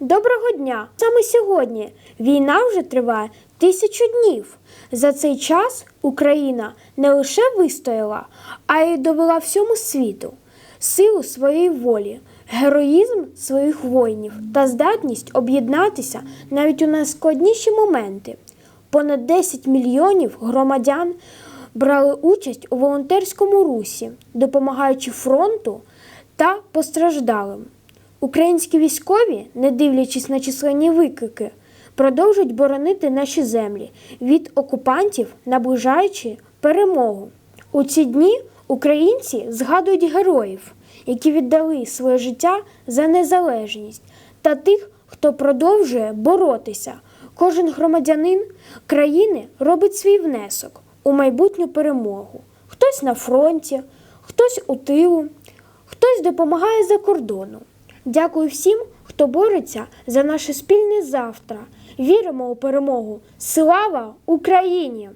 Доброго дня! Саме сьогодні війна вже триває тисячу днів. За цей час Україна не лише вистояла, а й довела всьому світу силу своєї волі, героїзм своїх воїнів та здатність об'єднатися навіть у найскладніші моменти. Понад 10 мільйонів громадян брали участь у волонтерському русі, допомагаючи фронту та постраждалим. Українські військові, не дивлячись на численні виклики, продовжують боронити наші землі від окупантів, наближаючи перемогу. У ці дні українці згадують героїв, які віддали своє життя за незалежність, та тих, хто продовжує боротися. Кожен громадянин країни робить свій внесок у майбутню перемогу. Хтось на фронті, хтось у тилу, хтось допомагає за кордоном. Дякую всім, хто бореться за наше спільне завтра. Віримо у перемогу. Слава Україні!